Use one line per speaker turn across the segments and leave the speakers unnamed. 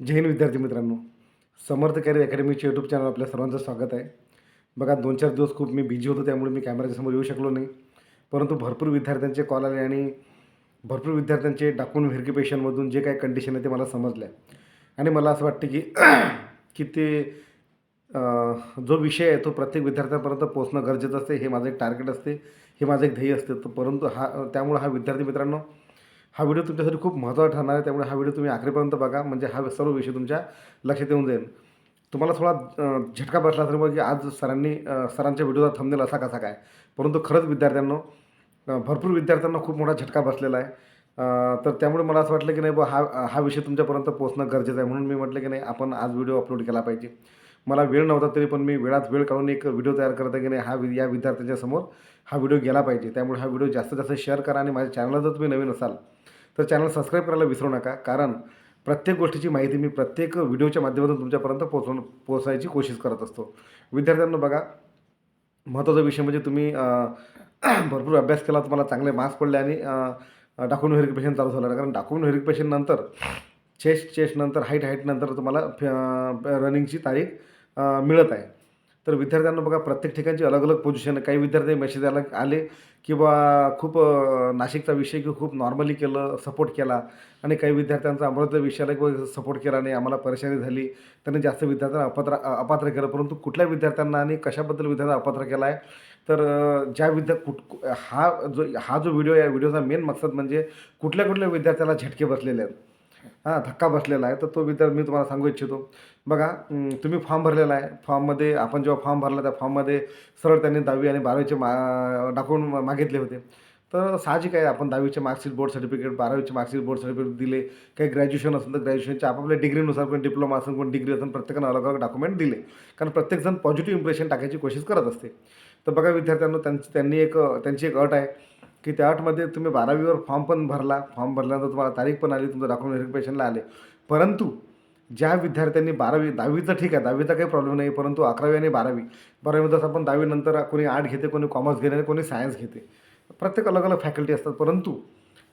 जय हिंद विद्यार्थी मित्रांनो. समर्थ कॅरियर अकॅडमीचे यूट्यूब चॅनल आपल्या सर्वांचं स्वागत आहे. बघा दोन चार दिवस खूप मी बिझी होतो त्यामुळे मी कॅमेऱ्याच्या समोर येऊ शकलो नाही. परंतु भरपूर विद्यार्थ्यांचे कॉल आले आणि भरपूर विद्यार्थ्यांचे डॉक्युमेंट व्हेरिफिकेशनमधून जे काही कंडिशन आहे ते मला समजलं. आहे आणि मला असं वाटतं की की ते जो विषय आहे तो प्रत्येक विद्यार्थ्यांपर्यंत पोहोचणं गरजेचं असते हे माझं एक टार्गेट असते हे माझं एक ध्येय असते. तर परंतु हा त्यामुळे हा विद्यार्थी मित्रांनो हा व्हिडिओ तुमच्यासाठी खूप महत्त्वाचा ठरणार आहे. त्यामुळे हा व्हिडिओ तुम्ही आखरीपर्यंत बघा. म्हणजे हा सर्व विषय तुमच्या लक्षात येऊन जाईल. तुम्हाला थोडा झटका बसला असेल बघा की आज सरांनी सरांच्या व्हिडिओचा थंबनेल असा कसा काय? परंतु खरंच विद्यार्थ्यांना भरपूर विद्यार्थ्यांना खूप मोठा झटका बसलेला आहे. तर त्यामुळे मला असं वाटलं की नाही बा हा हा विषय तुमच्यापर्यंत पोहोचणं गरजेचं आहे. म्हणून मी म्हटलं की नाही आपण आज व्हिडिओ अपलोड केला पाहिजे. मला वेळ नव्हता तरी पण मी वेळात वेळ काढून एक व्हिडिओ तयार करत आहे की नाही हा वि- या विद्यार्थ्यांच्या समोर हा व्हिडिओ गेला पाहिजे. त्यामुळे हा व्हिडिओ जास्तीत जास्त शेअर करा आणि माझ्या चॅनलला जर तुम्ही नवीन असाल तर चॅनल सबस्क्राईब करायला विसरू नका. कारण प्रत्येक गोष्टीची माहिती मी प्रत्येक व्हिडिओच्या माध्यमातून तुमच्यापर्यंत पोचवून पोचायची कोशिश करत असतो. विद्यार्थ्यांना बघा महत्त्वाचा विषय म्हणजे तुम्ही भरपूर अभ्यास केला तुम्हाला चांगले मार्क्स पडले आणि डॉक्युमेंट व्हेरिफिकेशन चालू झालं. कारण डॉक्युमेंट व्हेरिफिकेशननंतर चेस्ट चेस्ट नंतर हाईट हाईट नंतर तुम्हाला रनिंगची तारीख मिळत आहे. तर विद्यार्थ्यांना बघा प्रत्येक ठिकाणची अलग अलग पोझिशन आहे. काही विद्यार्थी मेसेज आला आले किंवा खूप नाशिकचा विषय की खूप नॉर्मली केलं सपोर्ट केला आणि काही विद्यार्थ्यांचा अमरावती विषयाला किंवा सपोर्ट केला नाही आम्हाला परेशानी झाली त्यांनी जास्त विद्यार्थ्यांना अपात्र अपात्र केलं. परंतु कुठल्या विद्यार्थ्यांना आणि कशाबद्दल विद्यार्थ्यांना अपात्र केला आहे? तर ज्या विद्या कुठ हा जो हा जो व्हिडिओ या व्हिडिओचा मेन मकसद म्हणजे कुठल्या कुठल्या विद्यार्थ्याला झटके बसलेले आहेत? हां धक्का बसलेला आहे. तर तो विद्यार्थी मी तुम्हाला सांगू इच्छितो. बघा तुम्ही फॉर्म भरलेला आहे. फॉर्ममध्ये आपण जेव्हा फॉर्म भरला त्या फॉर्ममध्ये सरळ त्यांनी दहावी आणि बारावीचे मा डॉक्युमेंट मागितले होते. तर साहजिक आहे आपण दहावीचे मार्कशीट बोर्ड सर्टिफिकेट बारावीचे मार्कशीट बोर्ड सर्टिफिकेट दिले. काही ग्रॅज्युएशन असेल तर ग्रॅज्युएशनच्या आपापल्या डिग्रीनुसार कोणी डिप्लोमा असेल कोणी डिग्री असेल प्रत्येकानं अलग अलग डॉक्युमेंट दिले. कारण प्रत्येकजण पॉझिटिव्ह इम्प्रेशन टाकायची कोशिश करत असते. तर बघा विद्यार्थ्यांना त्यांची त्यांनी एक त्यांची एक अट आहे. की त्या आठमध्ये तुम्ही बारावीवर फॉर्म पण भरला फॉर्म भरल्यानंतर तुम्हाला तारीख पण आली तुमचं डॉक्युमेंट व्हेरिफिकेशनला आले. परंतु ज्या विद्यार्थ्यांनी बारावी दहावीचं ठीक आहे दहावीचा काही प्रॉब्लेम नाही परंतु अकरावी आणि बारावी बारावी जसं आपण दहावीनंतर कोणी आर्ट घेते कोणी कॉमर्स घेते आणि कोणी सायन्स घेते. प्रत्येक अलग अलग फॅकल्टी असतात परंतु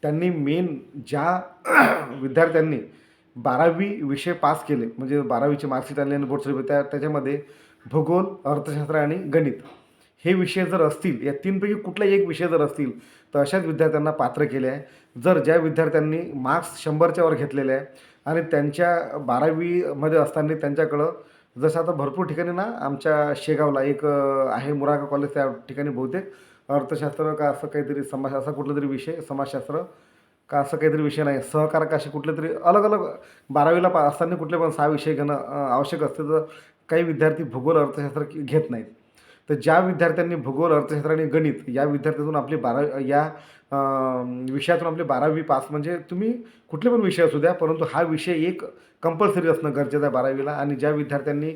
त्यांनी मेन ज्या विद्यार्थ्यांनी बारावी विषय पास केले म्हणजे बारावीचे मार्कशीट आले आणि बोर्ड सर्टिफिकेट त्या त्याच्यामध्ये भूगोल अर्थशास्त्र आणि गणित. हे विषय जर असतील या तीनपैकी कुठलाही एक विषय जर असतील तर अशाच विद्यार्थ्यांना पात्र केले आहे जर ज्या विद्यार्थ्यांनी मार्क्स शंभरच्या वर घेतलेले आहे आणि त्यांच्या बारावीमध्ये असताना त्यांच्याकडं जसं आता भरपूर ठिकाणी ना आमच्या शेगावला एक आहे मुरागा कॉलेज त्या ठिकाणी बहुतेक अर्थशास्त्र का असं काहीतरी समाज असा कुठला तरी विषय समाजशास्त्र का असं काहीतरी विषय नाही सहकार का असे कुठले तरी अलग अलग बारावीला पा असताना कुठले पण सहा विषय घेणं आवश्यक असते तर काही विद्यार्थी भूगोल अर्थशास्त्र घेत नाहीत. तर ज्या विद्यार्थ्यांनी भूगोल अर्थशास्त्र आणि गणित या विद्यार्थ्यातून आपली बारा या विषयातून आपली बारावी पास म्हणजे तुम्ही कुठले पण विषय असू द्या परंतु हा विषय एक कंपल्सरी असणं गरजेचं आहे बारावीला. आणि ज्या विद्यार्थ्यांनी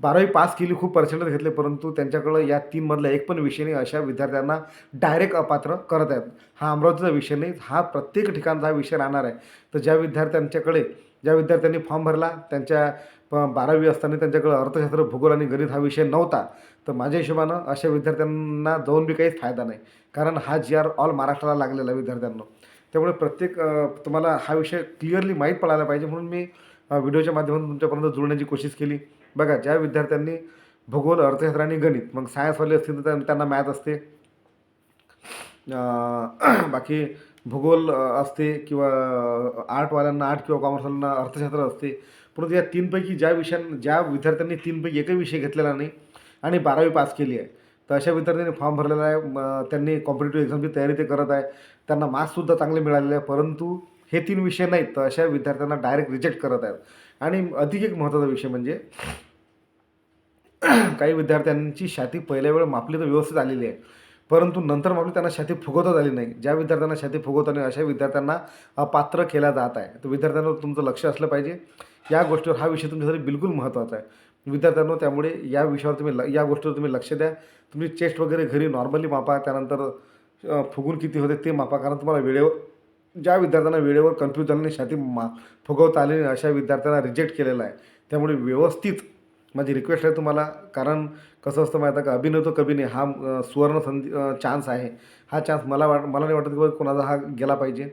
बारावी पास केली खूप पर्सेंटेज घेतले परंतु त्यांच्याकडं या तीनमधला एक पण विषय नाही अशा विद्यार्थ्यांना डायरेक्ट अपात्र करत आहेत. हा अमरावतीचा विषय नाही हा प्रत्येक ठिकाणचा हा विषय राहणार आहे. तर ज्या विद्यार्थ्यांच्याकडे ज्या विद्यार्थ्यांनी फॉर्म भरला त्यांच्या पण बारावी असताना त्यांच्याकडे अर्थशास्त्र भूगोल आणि गणित हा विषय नव्हता. तर माझ्या हिशोबानं अशा विद्यार्थ्यांना जाऊन बी काहीच फायदा नाही. कारण हा जी आर ऑल महाराष्ट्राला लागलेला आहे विद्यार्थ्यांना. त्यामुळे प्रत्येक तुम्हाला हा विषय क्लिअरली माहीत पडायला पाहिजे म्हणून मी व्हिडिओच्या माध्यमातून तुमच्यापर्यंत जुळण्याची कोशिश केली. बघा ज्या विद्यार्थ्यांनी भूगोल अर्थशास्त्र आणि गणित मग सायन्सवाले असतील तर त्यांना मॅथ असते. बाकी भूगोल असते किंवा आर्टवाल्यांना आर्ट किंवा कॉमर्सवाल्यांना अर्थशास्त्र असते. परंतु या तीनपैकी ज्या विषयां ज्या विद्यार्थ्यांनी तीनपैकी एकही विषय घेतलेला नाही आणि बारावी पास केली आहे तर अशा विद्यार्थ्यांनी फॉर्म भरलेला आहे. त्यांनी कॉम्पिटेटिव्ह एक्झामची तयारी ते करत आहे. त्यांना मार्क्ससुद्धा चांगले मिळालेले आहे परंतु हे तीन विषय नाहीत तर अशा विद्यार्थ्यांना डायरेक्ट रिजेक्ट करत आहेत. आणि अधिक एक महत्त्वाचा विषय म्हणजे काही विद्यार्थ्यांची छाती पहिल्या वेळ मापली तर व्यवस्थित आलेली आहे. परंतु नंतर मापली त्यांना छाती फुगवता आली नाही. ज्या विद्यार्थ्यांना छाती फुगवता नाही अशा विद्यार्थ्यांना अपात्र केला जात आहे. तर विद्यार्थ्यांवर तुमचं लक्ष असलं पाहिजे. या गोष्टीवर हा विषय तुमच्यासाठी बिलकुल महत्त्वाचा आहे. विद्यार्थ्यांनो त्यामुळे या विषयावर तुम्ही ल या गोष्टीवर तुम्ही लक्ष द्या. तुम्ही चेस्ट वगैरे घरी नॉर्मली मापा त्यानंतर फुगून किती होते ते मापा कारण तुम्हाला वेळेवर ज्या विद्यार्थ्यांना वेळेवर कन्फ्यूज झाल्याने छाती मा फुगवता आली नाही अशा विद्यार्थ्यांना रिजेक्ट केलेला आहे. त्यामुळे व्यवस्थित माझी रिक्वेस्ट आहे तुम्हाला कारण कसं असतं माहिती आहे का अभिनव तो कभी नाही हा सुवर्ण संधी चान्स आहे. हा चान्स मला वाट मला नाही वाटत की कोणाचा हा गेला पाहिजे.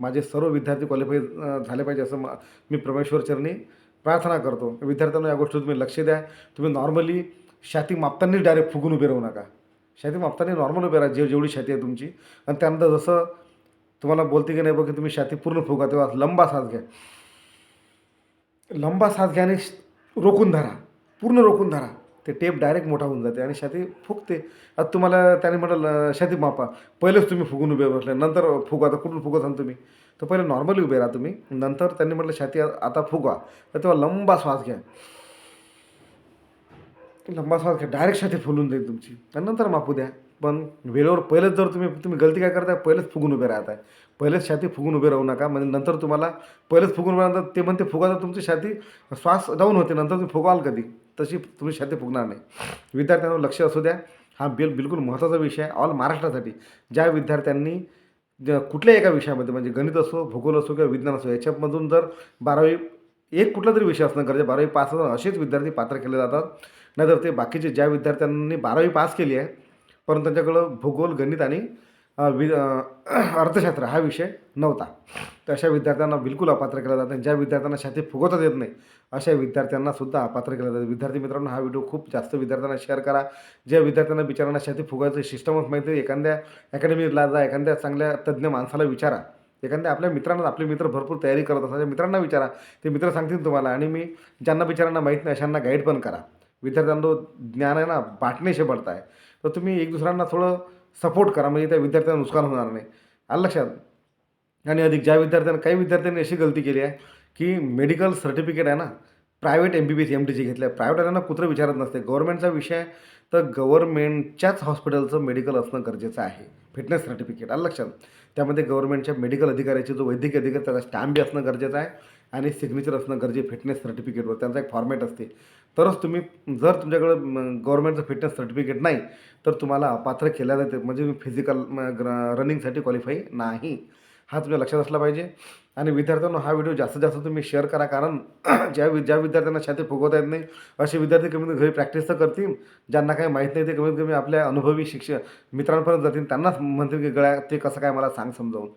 माझे सर्व विद्यार्थी क्वालिफाय झाले पाहिजे असं मा मी परमेश्वरचरणी प्रार्थना करतो. विद्यार्थ्यांना या गोष्टी तुम्ही लक्ष द्या. तुम्ही नॉर्मली छाती मापतानाच डायरेक्ट फुगून उभे राहू नका. छाती मापताना नॉर्मल उभे राहा. जे जेवढी छाती आहे तुमची. आणि त्यानंतर जसं तुम्हाला बोलते की नाही बघ की तुम्ही छाती पूर्ण फुगा तेव्हा लंबा श्वास घ्या. लंबा श्वास घ्या आणि रोखून धरा. पूर्ण रोखून धरा. ते टेप डायरेक्ट मोठा होऊन जाते आणि छाती फुगते. आता तुम्हाला त्याने म्हटलं छाती मापा. पहिलेच तुम्ही फुगून उभे बसले. नंतर फुगा आता कुठून फुगत आहात तुम्ही? तर पहिले नॉर्मली उभे राहा तुम्ही. नंतर त्यांनी म्हटलं छाती आता फुगा. तर तेव्हा लंबा श्वास घ्या. लंबा श्वास घ्या. डायरेक्ट छाती फुलून जाईल तुमची. आणि नंतर मापू द्या. पण वेळेवर पहिलेच जर तुम्ही तुम्ही गलती काय करताय पहिलेच फुगून उभे राहताय. पहिलेच छाती फुगून उभे राहू नका. म्हणजे नंतर तुम्हाला पहिलेच फुगून उभे राहतात ते म्हणते फुगा तर तुमची छाती श्वास डाऊन होते नंतर तुम्ही फुगाल कधी? तशी तुम्ही छाती फुगणार नाही. विद्यार्थ्यांवर लक्ष असू द्या. हा बिल बिलकुल महत्त्वाचा विषय आहे ऑल महाराष्ट्रासाठी. ज्या विद्यार्थ्यांनी ज कुठल्याही एका विषयामध्ये म्हणजे गणित असो भूगोल असो किंवा विज्ञान असो याच्यामधून जर बारावी एक कुठला तरी विषय असणं गरजे बारावी पास असणं असेच विद्यार्थी पात्र केले जातात. नाहीतर ते बाकीचे ज्या विद्यार्थ्यांनी बारावी पास केली आहे परंतु त्यांच्याकडं भूगोल गणित आणि वि अर्थशास्त्र हा विषय नव्हता. तर अशा विद्यार्थ्यांना बिलकुल अपात्र केला जातं ज्या विद्यार्थ्यांना छाती फुगवता येत नाही अशा विद्यार्थ्यांना सुद्धा अपात्र केलं जातं विद्यार्थी मित्रांनो हा व्हिडिओ खूप जास्त विद्यार्थ्यांना शेअर करा. ज्या विद्यार्थ्यांना बिचारांना छाती फुगायचं सिस्टमच माहिती आहे एखाद्या अकॅडमीला जा एखाद्या चांगल्या तज्ज्ञ माणसाला विचारा. एखाद्या आपल्या मित्रांना आपले मित्र भरपूर तयारी करत असतात. मित्रांना विचारा ते मित्र सांगतील तुम्हाला. आणि मी ज्यांना बिचारांना माहीत नाही अशांना गाईड पण करा. विद्यार्थ्यांना ज्ञान आहे ना बाटणेशे पडत आहे तर तुम्ही एक दुसऱ्यांना थोडं सपोर्ट करा. म्हणजे त्या विद्यार्थ्यांना नुकसान होणार नाही. आलं लक्षात? आणि अधिक ज्या विद्यार्थ्यांना काही विद्यार्थ्यांनी अशी गलती केली आहे की मेडिकल सर्टिफिकेट आहे ना private M B B S M टीची घेतलं आहे प्रायव्हेटवाल्यांना कुत्रं विचारत नसते. गव्हर्नमेंटचा विषय तर गव्हर्नमेंटच्याच हॉस्पिटलचं मेडिकल असणं गरजेचं आहे. फिटनेस सर्टिफिकेट आलं लक्षात? त्यामध्ये गव्हर्नमेंटच्या मेडिकल अधिकाऱ्याची जो वैद्यकीय अधिकारी त्याचा स्टॅम्प बी असणं गरजेचं आहे. आणि सिग्नेचर असणं गरजे फिटनेस सर्टिफिकेटवर त्यांचा एक फॉर्मॅट असते. तरच तुम्ही जर तुमच्याकडं गव्हर्नमेंटचं फिटनेस सर्टिफिकेट नाही तर तुम्हाला पात्र केल्या जाते. म्हणजे फिजिकल रनिंगसाठी क्वालिफाई नाही. हा तुमच्या लक्षात असला पाहिजे. आणि विद्यार्थ्यांना हा व्हिडिओ जास्तीत जास्त तुम्ही शेअर करा. कारण ज्या वि ज्या विद्यार्थ्यांना छाती फुगवता येत नाही असे विद्यार्थी कमीत कमी घरी प्रॅक्टिस तर करतील. ज्यांना काही माहीत नाही ते कमीत कमी आपल्या अनुभवी शिक्षक मित्रांपर्यंत जातील. त्यांनाच म्हणतील की गळ्या ते कसं काय मला सांग समजावून.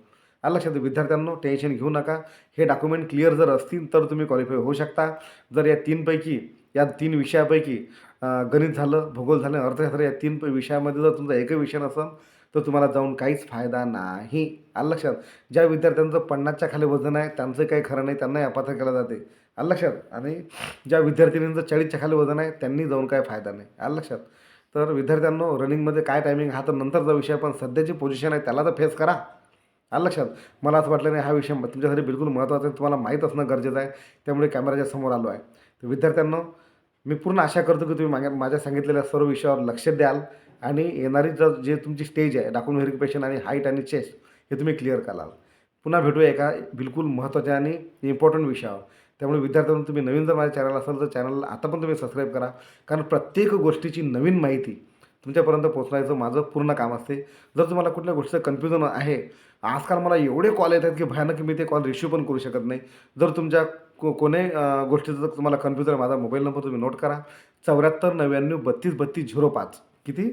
आलं लक्षात? विद्यार्थ्यांनो टेन्शन घेऊ नका. हे डॉक्युमेंट क्लिअर जर असतील तर तुम्ही क्वालिफाय होऊ शकता. जर या तीनपैकी या तीन विषयापैकी गणित झालं भूगोल झालं अर्थशास्त्र या तीन विषयामध्ये जर तुमचा एकही विषय नसेल तर तुम्हाला जाऊन काहीच फायदा नाही. आलं लक्षात? ज्या विद्यार्थ्यांचं पन्नासच्या खाली वजन आहे त्यांचं काही खरं नाही त्यांनाही अपात्र केलं जाते. आलं लक्षात? आणि ज्या विद्यार्थिनींचं चाळीसच्या खाली वजन आहे त्यांनी जाऊन काय फायदा नाही. आलं लक्षात? तर विद्यार्थ्यांनो रनिंगमध्ये काय टायमिंग हा तर नंतरचा विषय पण सध्याची पोझिशन आहे त्याला तर फेस करा. आलं लक्षात? मला असं वाटलं नाही हा विषय तुमच्यासाठी बिलकुल महत्त्वाचा आहे तुम्हाला माहीत असणं गरजेचं आहे त्यामुळे कॅमेराच्या समोर आलो आहे. तर विद्यार्थ्यांनो मी पूर्ण आशा करतो की तुम्ही माझ्या माझ्या सांगितलेल्या सर्व विषयावर लक्ष द्याल आणि येणारी जर जे तुमची स्टेज आहे डॉक्युमेंट व्हेरिफिकेशन आणि हाईट आणि चेस्ट हे तुम्ही क्लिअर कराल. पुन्हा भेटूया एका बिलकुल महत्त्वाच्या आणि इम्पॉर्टंट विषयावर. त्यामुळे विद्यार्थ्यांनो तुम्ही नवीन जर माझ्या चॅनल असेल तर चॅनलला आता पण तुम्ही सबस्क्राईब करा. कारण प्रत्येक गोष्टीची नवीन माहिती तुमच्यापर्यंत पोहोचवायचं माझं पूर्ण काम असते. जर तुम्हाला कुठल्या गोष्टीचं कन्फ्युजन आहे आजकाल मला एवढे कॉल येतात की भयानक मी ते कॉल रिश्यू पण करू शकत नाही. जर तुमच्या को कोणी गोष्टीचं जर तुम्हाला कन्फ्युजन आहे माझा मोबाईल नंबर तुम्ही नोट करा. चौऱ्याहत्तर नव्याण्णव बत्तीस बत्तीस झिरो पाच. किती?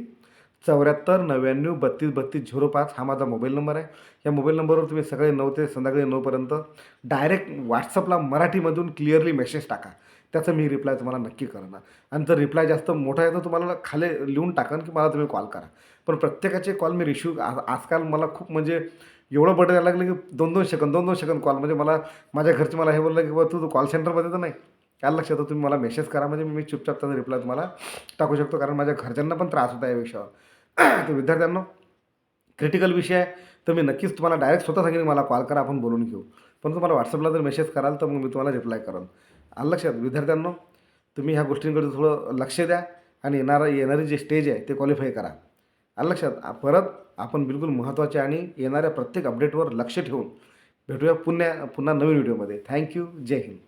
चौऱ्याहत्तर नव्याण्णव बत्तीस बत्तीस झिरो पाच हा माझा मोबाईल नंबर आहे. या मोबाईल नंबरवर तुम्ही सकाळी नऊ ते संध्याकाळी नऊपर्यंत डायरेक्ट व्हॉट्सअपला मराठीमधून क्लिअरली मेसेज टाका. त्याचा मी रिप्लाय तुम्हाला नक्की करणार. आणि जर रिप्लाय जास्त मोठा आहे तर तुम्हाला खाली लिहून टाकन की मला तुम्ही कॉल करा. पण प्रत्येकाचे कॉल मी रिसिव्ह आज आजकाल मला खूप म्हणजे एवढं बटन यायला लागलं की दोन दोन सेकंद दोन दोन सेकंद कॉल म्हणजे मला माझ्या घरचे मला हे बोललं की बा तू कॉल सेंटरमध्ये तर नाही. काय लक्षात तुम्ही मला मेसेज करा. म्हणजे मी चुपचाप त्याचा रिप्लाय तुम्हाला टाकू शकतो. कारण माझ्या घरच्यांना पण त्रास होता या विषयावर. तर विद्यार्थ्यांना क्रिटिकल विषय आहे. तर मी नक्कीच तुम्हाला डायरेक्ट स्वतः सांगेन मला कॉल करा आपण बोलून घेऊ. पण तुम्हाला व्हॉट्सअपला जर मेसेज कराल तर मग मी तुम्हाला रिप्लाय करेन. आलं लक्षात विद्यार्थ्यांनो तुम्ही ह्या गोष्टींकडे थोडं लक्ष द्या आणि येणारा येणारी जे स्टेज आहे ते क्वालिफाय करा. आलं लक्षात परत आपण बिलकुल महत्त्वाचे आणि येणाऱ्या प्रत्येक अपडेटवर लक्ष ठेवून भेटूया पुन्हा पुन्हा नवीन व्हिडिओमध्ये थँक्यू जय हिंद.